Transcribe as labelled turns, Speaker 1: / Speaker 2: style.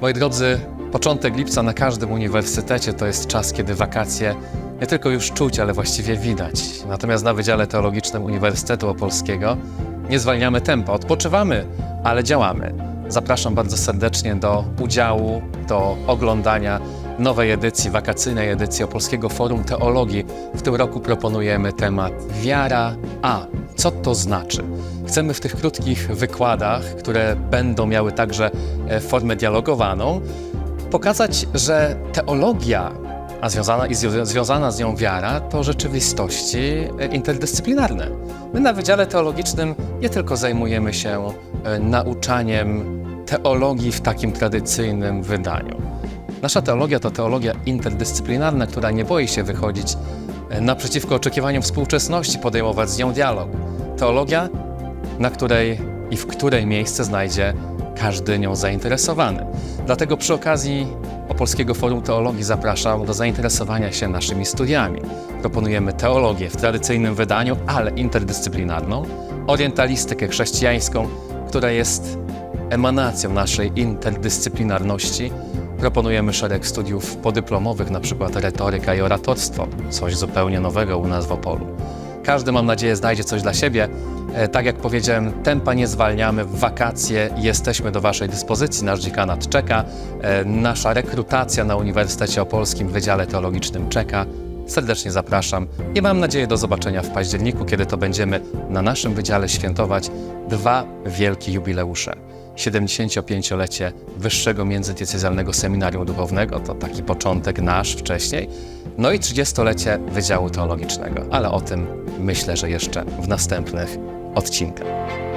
Speaker 1: Moi drodzy, początek lipca na każdym uniwersytecie to jest czas, kiedy wakacje nie tylko już czuć, ale właściwie widać. Natomiast na Wydziale Teologicznym Uniwersytetu Opolskiego nie zwalniamy tempa, odpoczywamy, ale działamy. Zapraszam bardzo serdecznie do udziału, do oglądania nowej edycji, wakacyjnej edycji Opolskiego Forum Teologii. W tym roku proponujemy temat Wiara A. Co to znaczy? Chcemy w tych krótkich wykładach, które będą miały także e, formę dialogowaną, pokazać, że teologia, a związana, i zwią- związana z nią wiara, to rzeczywistości e, interdyscyplinarne. My na Wydziale Teologicznym nie tylko zajmujemy się e, nauczaniem teologii w takim tradycyjnym wydaniu. Nasza teologia to teologia interdyscyplinarna, która nie boi się wychodzić naprzeciwko oczekiwaniom współczesności, podejmować z nią dialog. Teologia, na której i w której miejsce znajdzie każdy nią zainteresowany. Dlatego przy okazji Opolskiego Forum Teologii zapraszam do zainteresowania się naszymi studiami. Proponujemy teologię w tradycyjnym wydaniu, ale interdyscyplinarną, orientalistykę chrześcijańską, która jest emanacją naszej interdyscyplinarności. Proponujemy szereg studiów podyplomowych, np. retoryka i oratorstwo, coś zupełnie nowego u nas w Opolu. Każdy, mam nadzieję, znajdzie coś dla siebie. E, Tak jak powiedziałem, tempa nie zwalniamy, w wakacje jesteśmy do Waszej dyspozycji, nasz dziekanat czeka, e, nasza rekrutacja na Uniwersytecie Opolskim w Wydziale Teologicznym czeka. Serdecznie zapraszam i mam nadzieję do zobaczenia w październiku, kiedy to będziemy na naszym wydziale świętować dwa wielkie jubileusze. 75-lecie Wyższego Międzydiecezjalnego Seminarium Duchownego, to taki początek nasz wcześniej, no i 30-lecie Wydziału Teologicznego, ale o tym myślę, że jeszcze w następnych odcinkach.